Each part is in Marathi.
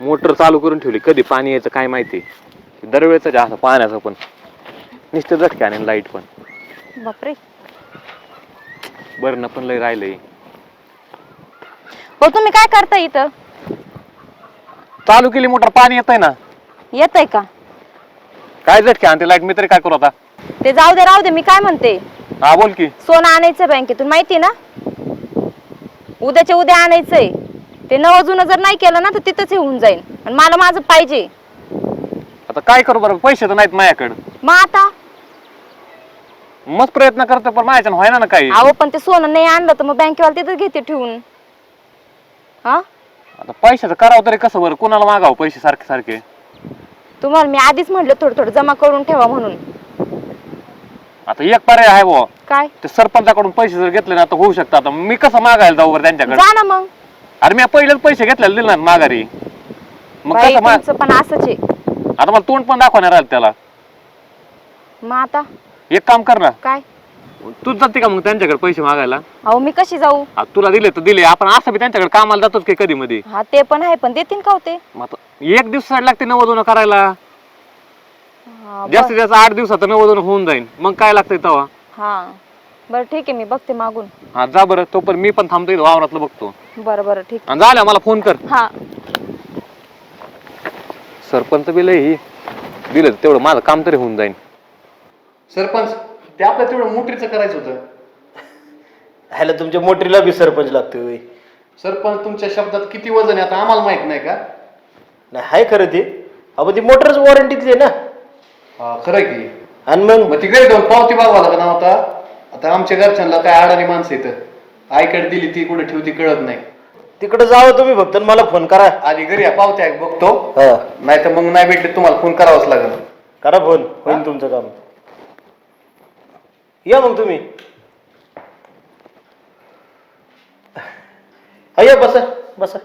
मोटर चालू करून ठेवली. कधी पाणी यायचं काय माहिती? दरवेळेच असं पाण्याचं पण. नुसतं झटके आणि लाइट पण. बापरे. बरं ना पण लय राहिलंय. हो तुम्ही काय करता इथं? चालू केली मोटर पाणी येतंय ना. येतंय का? काय झटके आणि लाइट मी तरी काय करू आता? ते जाऊ दे राहू दे मी काय म्हणते? हा बोल की. सोनं आणायचं बँकेतून माहिती ना? उद्याच्या उद्या आणायचंय. ते नवं जुनं जर नाही केलं ना तर तिथंच हे होऊन जाईल. आणि मला माझं पाहिजे. आता काय करू बरं? पैसे तर नाहीत माझ्याकडं. मग आता? मस्त प्रयत्न करतो पण माझ्याच्यानं व्हायना ना काही. अहो पण ते सोनं नाही आणलं तर मग बँकेवाला तिथंच घेते ठेवून. हा? आता पैशाचं करावं तरी कसं बरं? कुणाला मागावं पैसे सारखे सारखे? तुम्हाला मी आधीच म्हटलं थोडं थोडं जमा करून ठेवा म्हणून. आता एक पर्याय आहे बुवा. काय? ते सरपंचाकडून पैसे जर घेतले ना तर होऊ शकतं. आता मी कसं मागायला जाऊ बरं त्यांच्याकडे? जा ना मग. अरे मी पहिलेच पैसे घेतलेले दिले ना माघारी. मग बाई, कसं मा- तुमचं पण असंच आहे. आता मला तोंड पण दाखवणार राहिलं त्याला. मग आता? एक काम कर ना. काय? तूच जाते का मग त्यांच्याकडे पैसे मागायला? अहो मी कशी जाऊ? आ, तुला दिले तर दिले. आपण असं बी त्यांच्याकडे कामाला जातोच की कधी मध्ये हा ते पण आहे पण देतील का होते मग आता एक दिवसासाठी लागते नवदोन करायला. जास्तीत जास्त आठ दिवसात नवदोन होऊन जाईल मग काय लागतंय तेव्हा हा. बरं ठीक आहे मी बघते मागून. हा जा बरं तो पण मी पण थांबतो इथं वावरातलं बघतो. बरं बरं ठीक. आणि झालं मला फोन कर. हा. सरपंच बी लय दिलं तेवढं माझं काम तरी होऊन जाईल सरपंच ते आपलं तेवढं मोटरीचं करायचं होतं. ह्याला तुमच्या मोटरीला बी सरपंच लागतोय होय. सरपंच तुमच्या शब्दात किती वजन आहे आता आम्हाला माहीत नाही का? नाही हाय खरं ते. अहो ती मोटरच वॉरंटीतली आहे ना. हा, खरं आहे की. आणि मग? मग तिकडे जाऊन पावती बघावं लागणार आता. आता आमच्या घरच्यांना काय अडाणी माणसं येतं आईकडे दिली ती कुठे ठेवती कळत नाही. तिकडे जावं तुम्ही फक्त आणि मला फोन करा. आधी घरी या पावत्या एक बघतो. हा. नाही तर मग नाही भेटले तुम्हाला फोन करावाच लागेल. करा फोन होईल तुमचं काम. या मग तुम्ही. हा, या बसा बसा.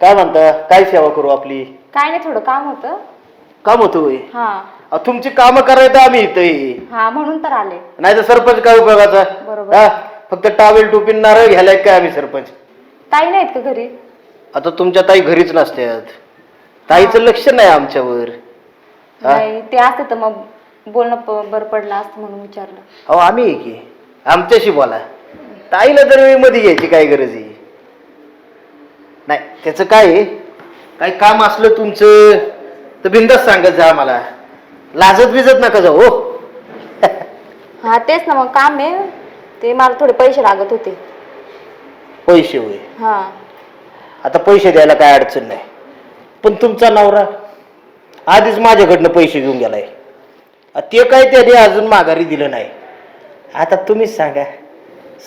काय म्हणता? काय सेवा करू आपली? काय नाही थोडं काम होतं. काम होतं होय. हा. अहो, तुमची कामं करायचं आम्ही इथं. हा म्हणून तर आले. नाही तर सरपंच काय उपयोगाचा? बरोबर. हा फक्त टावेल टोपीन नारळ घ्यायला काय आम्ही सरपंच? ताई नाहीत का घरी? आता तुमच्या ताई घरीच नसतात. ताईचं लक्ष नाही आमच्यावर. हा? नाही ते असते तर मग बोलणं प- बरं पडलं असतं म्हणून विचारलं. अहो आम्ही आहे की. आमच्याशी बोला. ताईला तर वेळमध्ये घ्यायची काय गरज आहे? नाही त्याचं काय आहे? काय काम असलं तुमचं? तर बिंदास सांगत जा आम्हाला लाजत बिजत नका जाऊ हो. हा तेच ना मग काम आहे. ते मला थोडे पैसे लागत होते. पैसे होय. हा. आता पैसे द्यायला काय अडचण नाही. पण तुमचा नवरा आधीच माझ्याकडनं पैसे घेऊन गेलाय. आ, ते काय त्याने अजून माघारी दिलं नाही. आता तुम्हीच सांगा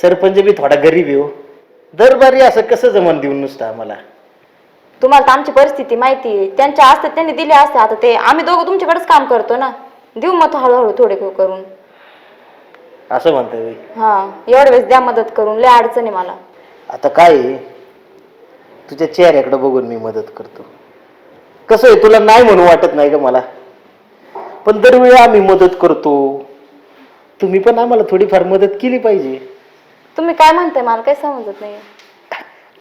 सरपंच बी थोडा गरीब आहे हो. दरबारी असं कसं जमन देऊन नुसतं आम्हाला? तुम्हाला तर आमची परिस्थिती माहिती आहे. त्यांच्या असतात त्यांनी दिले असते. आता ते आम्ही दोघं तुमच्याकडेच काम करतो ना. देऊ मग तो हळूहळू थोडे करून. असं म्हणतोय. हा एवढ्या वेळेस द्या मदत करून. लय अडचण आहे मला. आता काय आहे, तुझ्या चेहऱ्याकडे बघून मी मदत करतो. कसं आहे तुला नाही म्हणू वाटत नाही का मला? पण दरवेळी आम्ही मदत करतो. तुम्ही पण आम्हाला थोडीफार मदत केली पाहिजे. तुम्ही काय म्हणताय? मला काही समजत नाही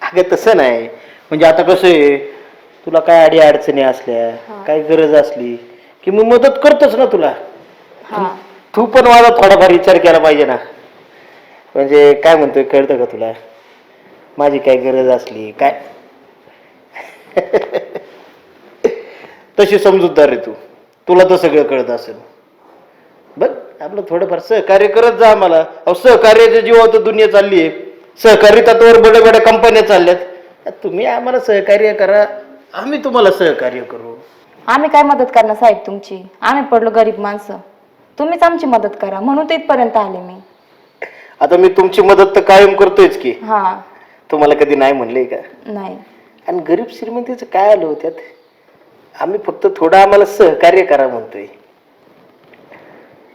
अगं तसं नाही. म्हणजे आता कसं आहे तुला काय अडी अडचणी असल्या काय गरज असली की मी मदत करतोच ना तुला. हा. तू पण माझा थोडाफार विचार केला पाहिजे ना. म्हणजे काय म्हणतोय कळतं का तुला? माझी काय गरज असली काय? तशी समजूतदार आहे तू. तुला तर सगळं कळत असेल. बघ आपलं थोडंफार सहकार्य करत जा आम्हाला. अहो सहकार्याच्या जीवावर तर दुनिया चालली आहे सहकारी तत्वावर बड्या बड्या कंपन्या चालल्यात. तुम्ही आम्हाला सहकार्य करा. आम्ही तुम्हाला सहकार्य करू. आम्ही काय मदत करणार साहेब तुमची? आम्ही पडलो गरीब माणसं. तुम्हीच आमची मदत करा. म्हणून तर इथपर्यंत आले मी. आता मी तुमची मदत तर कायम करतोयच की. हा. तुम्हाला कधी नाही म्हणले का? नाही. आणि गरीब श्रीमंतीचं काय आलं होत्यात आम्ही फक्त थोडं आम्हाला सहकार्य करा म्हणतोय.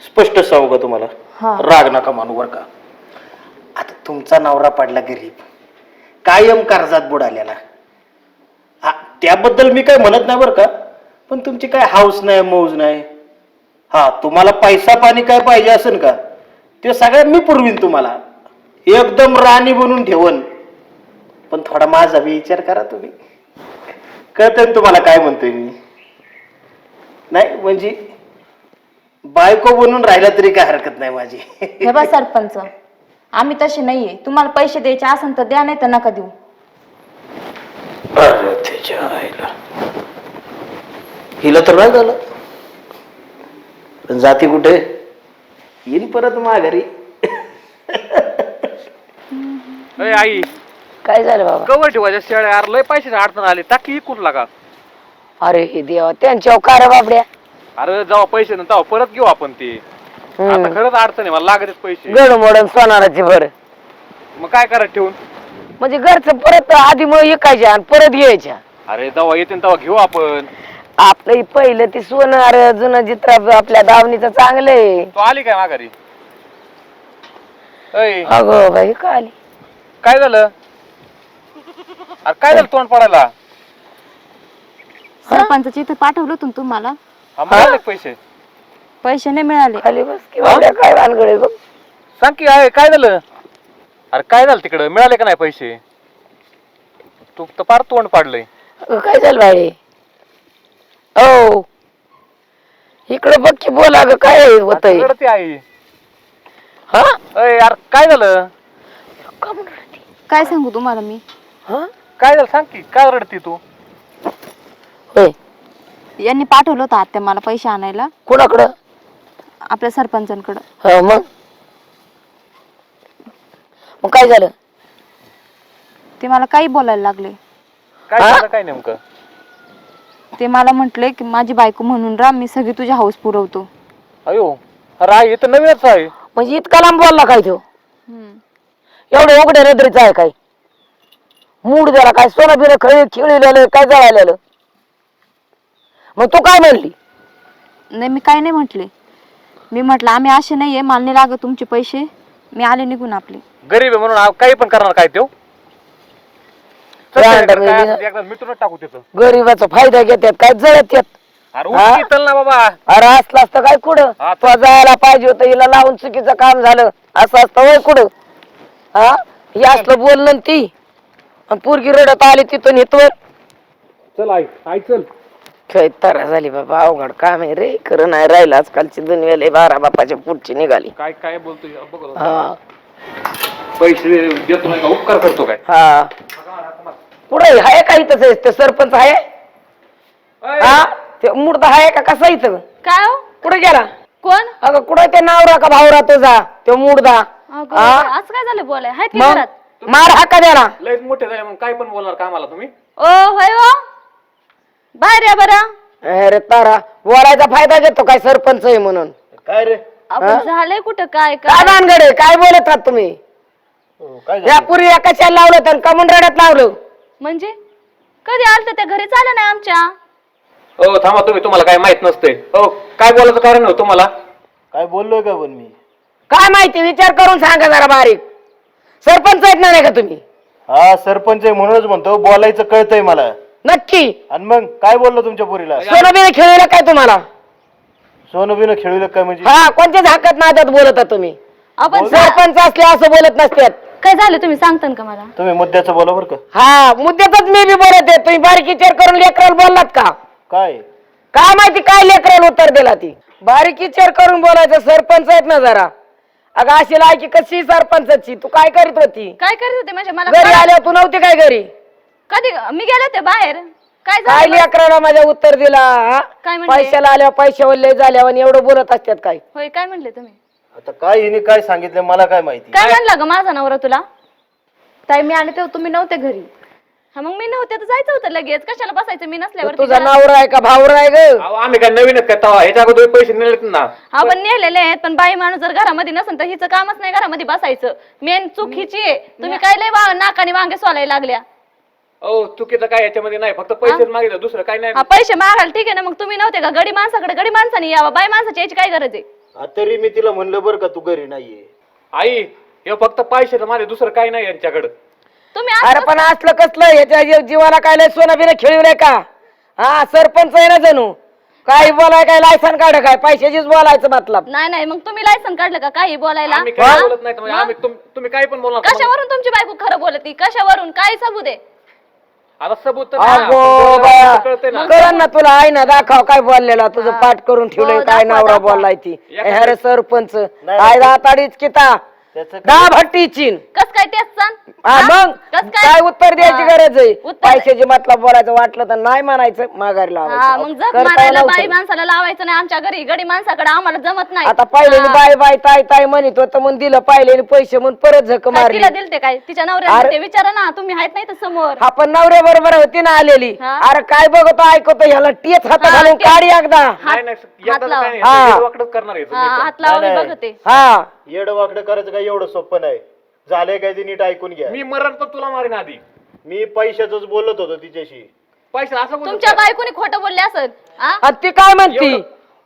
स्पष्ट सांगू का तुम्हाला? हा. राग नका मानू बरं का. आता तुमचा नवरा पडला गरीब. कायम कर्जात बुडालेला. हा त्याबद्दल मी काय म्हणत नाही बरं का पण तुमची काय हाऊस नाही मौज नाही. हा तुम्हाला पैसा पाणी काय पाहिजे असेल का ते सगळ्यात मी पुरवीन तुम्हाला. एकदम राणी बनून ठेवन. पण थोडा माझा बी विचार करा तुम्ही. कळतं तुम्हाला काय म्हणतोय मी. नाही म्हणजे बायको बनून राहिला तरी काय हरकत नाही माझी. हे बा सरपंच आम्ही तसे नाहीये. तुम्हाला पैसे द्यायचे असेल तर द्या नाही तर नका देऊ. अरे त्याच्या आईला. हिला तर नाही झालं. पण जाती कुठे? येईन परत माघारी. अय आई. काय झालं बाबा? कवर ठेवायच्या शेळ्या यार लय पैशाची अडचण आली. टाकी इकून लागा. अरे हे देवा त्यांच्या का रे बाबड्या. अरे जेव्हा पैसे ना तेव्हा परत घेऊ आपण ते. आता खरंच अडचण आहे मला लागतच पैसे. गड मोडन सोनाराची भर. मग काय करायचं ठेवून? म्हणजे घरचं परत आधी मग विकायच्या आणि परत घ्यायच्या. अरे जेव्हा येते तेव्हा घेऊ आपण. आपलं हे पहिलं ती सोनं अरे जुनं चित्र आपल्या दावणीचं चांगलं आहे. तू आली काय माघारी? अगं बाई का आली? काय झालं? अरे काय झालं तोंड पडायला? सरपंचाची इथे पाठवलं होतं ना तुम्हाला. हा, पैसे. पैसे नाही मिळाले. खाली बस बघ. सांग की आहे काय झालं? अरे काय झालं तिकडं? मिळाले का नाही पैसे? तू तर फार तोंड पाडलंय. अगं काय झालं बाई? हो इकडे बघ की बोला ग काय होत आई. हा? अय यार काय झालं? का म्हणून रडती? काय सांगू तुम्हाला मी? हा? काय झालं? सांग की काय रडती तू? होय. यांनी पाठवलं होतं आत्या मला पैसे आणायला. कुणाकडं? आपल्या सरपंचांकडं. हो मग? मग काय झालं? ते मला काही बोलायला लागले. काय हा? झालं काय नेमकं? ते मला म्हटले की माझी बायको म्हणून राम मी सगळी तुझ्या हाऊस पुरवतो. अयो अरे आई हे तर नवीनच आहे. म्हणजे इतका लांब बोलला काय तो? एवढं उघड्या नजरेचं आहे काय? मूड द्याला काय सोनं बिनं खळी खिळलेलं काय जळालेलं? मग तू काय म्हणली? नाही मी काय नाही म्हटले. मी म्हटलं आम्ही असे नाहीये मला नाही लागत तुमचे पैसे. मी आले निघून आपले. गरीब आहे म्हणून आ- काही पण करणार काय तो? चल काय त्याच्याकडे अंडा काय मेली असेल ते एकदा मिटूनच टाकू त्याचं. गरीबाचा फायदा घेतात काय जळत येत अरे हा? उठ की चल ना बाबा. अरे असलं असतं काय कुठं? हा, तो जायला पाहिजे होतं हिला लावून चुकीचं काम झालं. असं असतं वय कुठं? हा? हे असलं बोललं ना ती. आणि पोरगी रडत आली तिथून इथवर चल आई आई चल. काय तरा झाली बाबा अवघड काम आहे रे. खरं नाही राहिलं आजकालची दुनिया लय बारा बापाच्या पुढची निघाली. काय काय बोलतोय? बघ हा. पैसे देतो नाही का? उपकार करतो काय? हा. कुठं आहे? का इथं ते सरपंच आहे हा? ते मूर्त आहे का? कसा इथं? काय हो? कुठे गेला? कोण? अगं कुठं ते नावरा का भावरा तुझा तो मुर्दा. अगं, हा? असं काय झालं बोलाय? हाय मग? मार हाका द्याला लय मोठे झाले मग काय पण बोलणार कामाला तुम्ही? ओ होय हो. बाहेर या बरं. अरे तारा बोलायचा फायदा घेतो काय सरपंच आहे म्हणून? काय रे? आपण झालंय कुठं काय काय? काय भानगडे काय बोलत आहात तुम्ही? हो, काय या लावलं तर कमून रडत लावलं. म्हणजे? कधी आलं त्या घरी चालं नाही आमच्या? हो थांबा तुम्ही तुम्हाला काय माहीत नसते हो काय बोलायचं कारण नव्हतं तुम्हाला? काय बोललोय का पण मी? काय माहिती विचार करून सांगा जरा बारीक. सरपंच आहेत ना नाही का तुम्ही? हा सरपंच आहे म्हणूनच म्हणतो बोलायचं कळतंय मला. नक्की. आणि मग काय बोललो तुमच्या पोरीला? सोनं बिनं खेळलं काय तुम्हाला? सोनं बिनं खेळलं काय म्हणजे? हा कोणत्या झाकत नादात बोलत आहात तुम्ही? आपण सरपंच असले असं बोलत नसतात. काय झालं तुम्ही? सांगता का मला? तुम्ही मुद्द्याचं बोला बरं का. हा मुद्द्यातच मी बी बोलत आहे. तुम्ही बारीक विचार करून लेकराला बोललात का? काय? काय माहिती काय लेकराला उत्तर दिला ती? बारीक विचार करून बोलायचं सरपंच आहेत ना जरा. अगं अशी लायकी कशी सरपंचाची? तू काय करीत होती? काय करत होते म्हणजे? मला घरी आल्यावर तू नव्हती काय घरी? कधी मी गेले होते बाहेर? काय काय झालं लेकराला माझ्या उत्तर दिला? हा? काय म्हणले? पैशाला आल्यावर पैसे वल्ले झाल्यावर आणि एवढं बोलत असतात काय? होय काय म्हणले तुम्ही? आता काय हिने काय सांगितलं मला काय माहिती? काय म्हणला ग माझा नवरा तुला? ताई मी आले तेव्हा तुम्ही नव्हते घरी. हा मग मी नव्हते तर जायचं होतं लगेच. कशाला बसायचं? मी नसल्यावर तुझा नवरा आहे का भावरा आहे ग? अहो, आम्ही काय नवीनच काय तवा? ह्याच्या अगोदर पैसे नेलेत ना. आपण नेलेले आहेत पण बाई माणूस जर घरामध्ये नसेल तर हिचं कामच नाही घरामध्ये बसायचं. मेन चूक हिची आहे. तुम्ही काय लय वा- नाकाने वांगे सोलायला लागल्या? हो चुकीचं काय याच्यामध्ये नाही. फक्त पैसेच मागितलं दुसरं काय नाही. हा पैसे मागायला ठीक आहे ना मग तुम्ही नव्हते का? गडी माणसाकडे गडी माणसाने यावं. बाई माणसाची याची काय गरज आहे? तरी मी तिला म्हणलं बरं का तू घरी नाहीये. आई हे फक्त पैसे माझे दुसरं काय नाही यांच्याकडं. तुम्ही अरे पण असलं कसलं याच्या जी- जीवाला काय लय सोनं बिनं खेळवलंय का? हा सरपंच आहे ना जणू. काही बोलाय काय लायसन काढ काय? पैशाचीच बोलायचं मतलब. नाही नाही मग तुम्ही लायसन काढलं का? काही बोलायला? आम्ही काय बोलत नाही तर म्हणजे आम्ही तुम- तुम्ही काही पण बोलणार कशावरून तुमची बायको खरं बोलती? कशावरून? काय सबूत आहे? आता सबूत तर नाही, अगो आपण बाया बोलायला कळतंय ना. कळण ना तुला आहे ना दाखव काय बोललेला तुझं पाठ करून ठेवलंय हो, काय दाखवा, नवरा दाखवा. बोललाय ती. अरे सरपंच काय दाताडीच किता. त्याचं काय- चीन कस काय तेच हा हा? मग कस काय उत्तर द्यायची हा. गरज आहे उत्तर- पैशाची मतलब बोलायचं वाटलं तर नाही म्हणायचं माघारी हा लावायचं मग जग करता मारायला नव्हतं. बाई माणसाला लावायचं नाही आमच्या घरी गडी माणसाकडे आम्हाला जमत नाही आता पाहिले हा. बाय बाय ताय ताय म्हणत होतं म्हणून दिलं पाहिले पैसे म्हणून परत झक काय मारली तिला दिलते काय तिच्या नवऱ्याला अरे- ते विचारा ना तुम्ही आहेत नाही तर समोर आपण नवऱ्या बरोबर होती ना आलेली हा. अरे काय बघतो ऐकतो ह्याला टेच हात हा, घालून टेच. काढी एकदा नाही नाही एकदा तर लावा. काय नाही हा. हे वाकडंच करणार आहे हा, तुम्ही पण. हात लावा नाही, नाही. बघते हा येडं वाकडं करायचं काय एवढं सोपं नाही. झालंय काय ते नीट ऐकून घ्या. मी मरण पण तुला मारीन आधी. मी पैशाच बोलत होतो तिच्याशी. पैसे असं बोलू तुमच्या बायकोनी खोटं बोलले असत आणि ती काय म्हणती?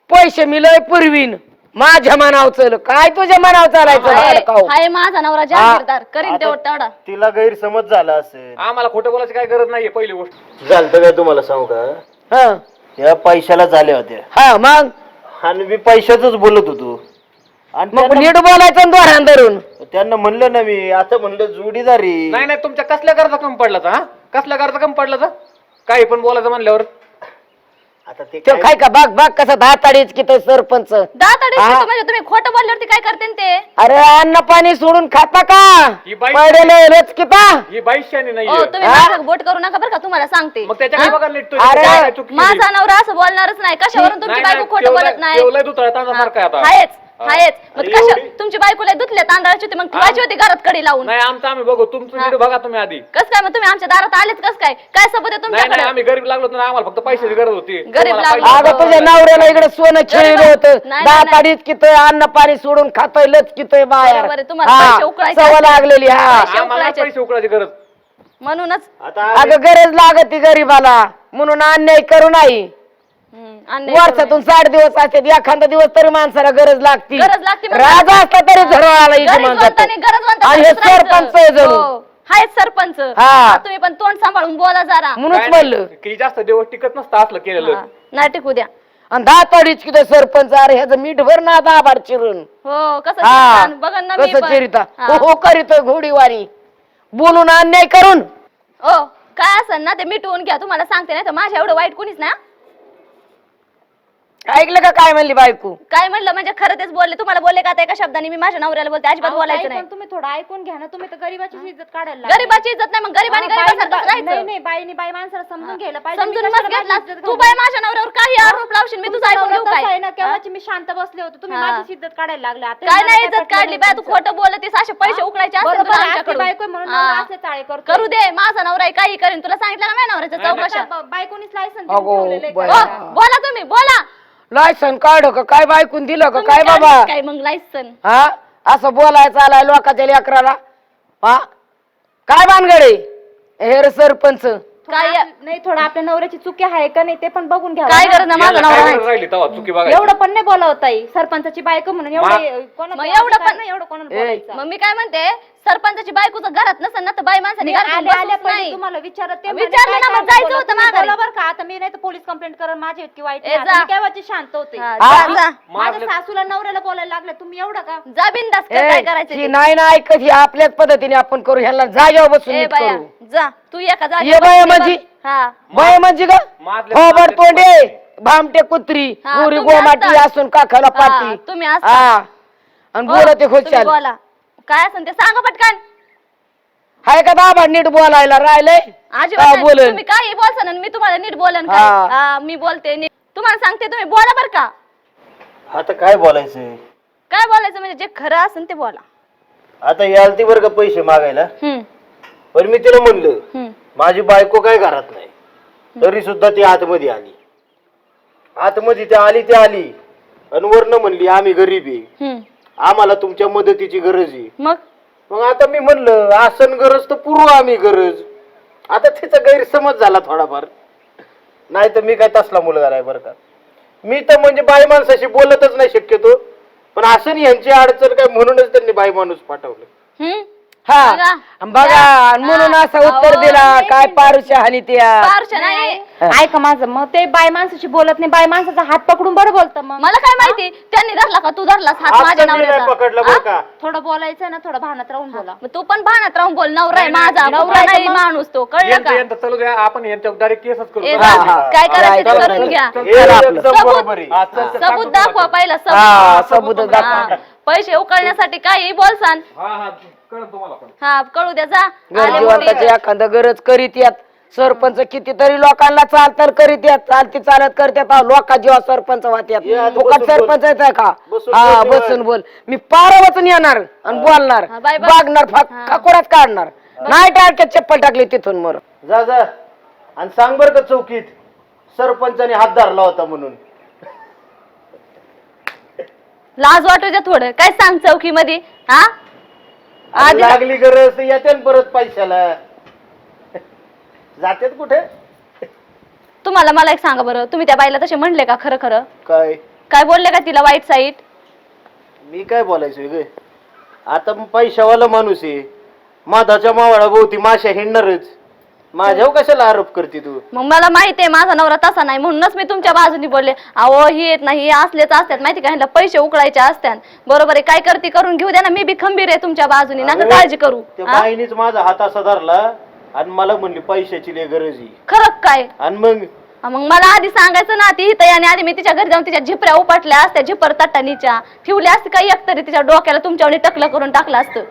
पैसे मी लय पुरवीन. माझ्या मनाव चल. काय तुझ्या मनाव चालायचं? हाय माझा नवरा जागीरदार. करीन तेवढं तेवढा. तिला गैरसमज झाला असेल. आम्हाला खोटं बोलायची काय गरज नाहीये पहिली गोष्ट. झालं काय तुम्हाला सांगू का? हा. या पैशाला झाल्या होत्या. हा मग? आणि मी पैशाच बोलत होतो. आणि मग त्यांना- नीट बोलायचं धरून. त्यांना म्हणलं ना मी आता म्हणलं जोडीदारी नाही नाही तुमच्या कसल्या गरजा कमी पडला तर हा? कसल्या गरजा कमी पडला तर? काही पण बोलायचं म्हणल्यावर. आता ते तो काय- काय का? बाग बाग कसा दाताडीच की तो सरपंच दाताडे हा. म्हणजे तुम्ही खोटं बोलल्यावरती काय करते न ते? अरे अन्न पाणी सोडून खाता का ही बाई- पडले किता ही बाईशानी ओ नाहीये. तुम्ही हा? माझं बोट करू नका बरं का तुम्हाला सांगते. मग त्याच्याकडे बघा नीट तो? अरे, काय चुकी केली. माझा नवरा असं बोलणारच नाही. कशावरून तुमची नाही, बायको नाही, खोटं केवलंय- बोलत नाही? आहे आता. हा. हायच. मग कशा एवढी- तुमची बायको लय दुधल्या तांदळाची होती मग ठेवायची होती घरात कडी लावून. नाही आमचं आम्ही बघू. तुमचं नीट बघा तुम्ही आधी. कस काय? मग तुम्ही आमच्या दारात आलेच कस काय? काय सबूत आहे नाही नाही तुमच्याकडे? आम्ही गरीब लागलो तर आम्हाला फक्त पैशाची गरज होती. गरीब तुम्हाला लागलो. पैसे- अगं तुझ्या नवऱ्याला इकडे सोनं खेळलं होतं. नाही, नाही, कितोय अन्न पाणी सोडून खातोय लचकितोय बाहेर. बरोबर आहे, तुम्हाला हा, पैसे उकळायचे सवय असतील. लागलेली हा. पैसे आम्हाला उकळायचे. पैसे उकळायची गरज. म्हणूनच आता अगं गरज लागत ती गरीबाला. म्हणून अन्याय करू नाही. अन्याय करू वर्षातून साठ दिवस असते एखादा दिवस तरी माणसाला गरज लागती. गरज लागते मग. राजा असला तरी झरवाळाला नये. इथे म्हणतात गरजवंताने गरजवंत आणि हे राहायचं. सरपंच आहे जणू. हो, हायच सरपंच. हा. हा, तुम्ही पण तोंड सांभाळून बोला जरा. म्हणूनच काय म्हणलं. नाही, की जास्त दिवस टिकत नसतं असलं केलेलं. हा, नाही टिकू द्या. आणि दाताडीच किती सरपंच अरे ह्याचं मीठ भर ना दाबाड चिरून. हो कसं हा चिरतान, बघा ना मी कसं पण. चिरिता. हा. हो हो करीतोय घोडीवारी. बोलून अन्याय करून. ओ काय असेल ना ते मिटवून घ्या. तुम्हाला सांगते नाही तर माझ्या एवढं वाईट कोणीच ना ऐकलं का काय म्हणली बायको? काय म्हणलं? म्हणजे खरं तेच बोलले. तुम्हाला बोलले का आता एका शब्दाने? मी माझ्या नवऱ्याला बोलते अजिबात अहो, बोलायचं ताई, नाही. पण तुम्ही थोडं ऐकून घ्या ना. तुम्ही तर गरीबाची इज्जत काढायला लागले. गरीबाची इज्जत नाही मग गरीबाने अहो, बाईने गरीबासारखंच बा- नाही राहायचं. नाही बाईने बाई माणसाला समजून घ्यायला पाहिजे. समजून मी मग कशाला घेतला? माझी इज्जत तू घालू? बाय माझ्या नवऱ्यावर काही आरोप लावशील? मी तुझं तुमचा ऐकून नवरा घेऊ तसा आहे ना केव्हाची मी शांत बसले होते तुम्ही हा. माझीच इज्जत काढायला लागले. आता काय नाही इज्जत काढली बाय तू. खोटं बोलतीस असे पैसे उकळायचे असतील तुला आमच्याकडून. बायको म्हणून हा. नवरा असले चाळे करतोय. करू दे माझा नवरा आहे, काही करेन. तुला सांगितलं ना माझ्या नाही. चौकशा? आता ब- बायकोनीच लायसन अगो, ठेवलेलं आहे बाई. का? हो, बोला तुम्ही बोला. लायसन काढ का काय बायकून दिलं का काय बाबा? काय मग लायसन हा? असं बोलायचं आलाय लोकांच्या लेकराला? हा? काय भानगडे? हे रे सरपंच. काय नाही थोडं आपल्या नवऱ्याची चुकी आहे का नाही ते पण बघून घ्या काय गरज नाही माझा याला नवरा काय नाही गरज राहिली तेव्हा चुकी बघायची? एवढं पण नाही बोलावत ताई. सरपंचाची बायको म्हणून एवढं कोणाला मग एवढं पण- नाही एवढं कोणाला ए, बोलायचं? मग मी काय म्हणते सरपंचाची बायकोचं घरात नसेल ना तर बाई माणसाने घरात आले बसूच आल्या पहिले नाही. तुम्हाला विचारत ते विचारलं ना, मग जायचं बोलत? होतं तुम्ही माघारी. बोला बरं का आता मी नाही तर पोलीस कंप्लेंट करत माझी इतकी वाईट ए, नाही. आता जा. मी केव्हाची शांत होते हा. जा, जा. माझ्या सासूला नवऱ्याला बोलायला लागले तुम्ही एवढं का जा बिंदास ए, काय करायचं ही ते. नाही ना ऐकत ही आपल्याच पद्धतीने आपण करू ह्याला जागेवर बसून ए नीट बाया करू जा तू एका ये बाया म्हणजे? बघ. हा बाय म्हणजे का हो तोंडे भामटे कुत्री हा, गोरी तुम्ही गोमाटी असता. असून काखाला हा, पाटी तुम्ही असता. हा आणि हो, बोलते तुम्ही खुशाल बोला काय असेल ते सांगा पटकन. हाय का दाबा नीट बोलायला राहिलंय? अजिबात हा, नाही. बोलेन. तुम्ही काही बोलसा ना मी तुम्हाला नीट बोलन काय. हा, मी बोलते नीट. तुम्हाला सांगते तुम्ही बोला बर का. आता काय बोलायचंय काय बोलायचं म्हणजे जे खरं असेल ते बोला. आता याल ती बरं का पैसे मागायला? हम्म, पण मी तिला म्हणलं हम्म. माझी बायको काय घरात नाही. तरी सुद्धा ती आतमध्ये आली. आतमध्ये ती आली ती आली. आणि वरनं म्हणली आम्ही गरीब आहे. हम्म. आम्हाला तुमच्या मदतीची गरज आहे. मग? मग आता मी म्हणलं आसन गरज तर पुरवू आम्ही गरज. आता तिचा गैरसमज झाला थोडाफार. नाही तर मी काय तसला मुलगा नाही बरं का. मी तर म्हणजे बाई माणसाशी बोलतच नाही शक्यतो. पण असं यांची अडचण काय म्हणूनच त्यांनी बाई माणूस पाठवलं. हम्म. हा. बघा. म्हणून असं उत्तर दिला काय. पारुषा आणि त्या. पारुषा नाही. ऐका माझं मग ते बाय माणसाची बोलत नाही बाय माणसाचा हात पकडून बरं बोलतं मग. मला काय माहिती? त्यांनी धरला का? तू धरलास हात हात माझ्या नाही नवऱ्याचा. पकडला बरं का? थोडं बोलायचं ना थोडं भानात राहून बोला. मग तू पण भानात राहून बोल नवरा आहे माझा नवरा नाही माणूस तो कळलं यांचं का? यांचं चालू द्या आपण यांच्यावर डायरेक्ट केसच करू. ए, हा, बा, हा. काय करायचं ते करून. घ्या. हे एकदम सबूत. बरोबर. आहे हा, चल, चल, सबूत सांगतो दाखवा. पहिला हा सबूत सबूत दाखवा. हा. पैसे उकळण्यासाठी काही बोलसान. हा हा. कळलं तुम्हाला पण. हा कळू द्या जा. आले गरजेवंताची मोठे. एखादं गरज करीत यात. सरपंच कितीतरी लोकांना चालतर करीत यात. चालती चालत करतात लोका जेव्हा सरपंच ये वाहत्यात आता फुकट बसून बोल. सरपंच येत का? बसून हा बोल. बसून बोल. मी पारा वाचून येणार आणि बोलणार. हा, बाय बाय. बागणार फाकुरात काढणार. नाही टाळक्यात चप्पल टाकली तिथून मर. जा जा. आणि सांग बर का चौकीत. सरपंचाने हात धरला होता म्हणून. लाज वाटू द्या थोडं. काय सांग चौकी मध्ये हा? आधी लागली गरज तर येते ना परत पैशाला. जातात कुठे? तुम्हाला मला एक सांगा बरं. तुम्ही त्या बाईला तसे म्हणले का खरं खरं? काय? काय बोलले का तिला वाईट साईट? मी काय बोलायचोय ग? आता पैशावाला माणूस आहे. माधाच्या मावळा भोवती माश्या हिंडणारच. माझ्यावर कशाला आरोप करते तू? मग मला माहिती आहे माझा नवरा तसा नाही म्हणूनच मी तुमच्या बाजूनी बोलले. अहो ही येत नाही हे असलेच असतात. माहिती का ह्यांना पैसे उकळायचे असतात. बरोबर आहे काय करते करून घेऊ द्या ना. मी बी खंबीर आहे तुमच्या बाजूनी नका अरे, काळजी करू. त्या हा? बाईनीच माझा हात असा धरला आणि मला म्हणली पैशाची लय गरज आहे. खरं काय? आणि मग? हा, मग मला आधी सांगायचं ना ती इथं आणि आधी मी तिच्या घरी जाऊन तिच्या झिपऱ्या उपटल्या असत्या झिपर तट्टानीच्या ठेवल्या असते काही एक तरी तिच्या डोक्याला तुमच्यावर टकलं करून टाकलं असतं.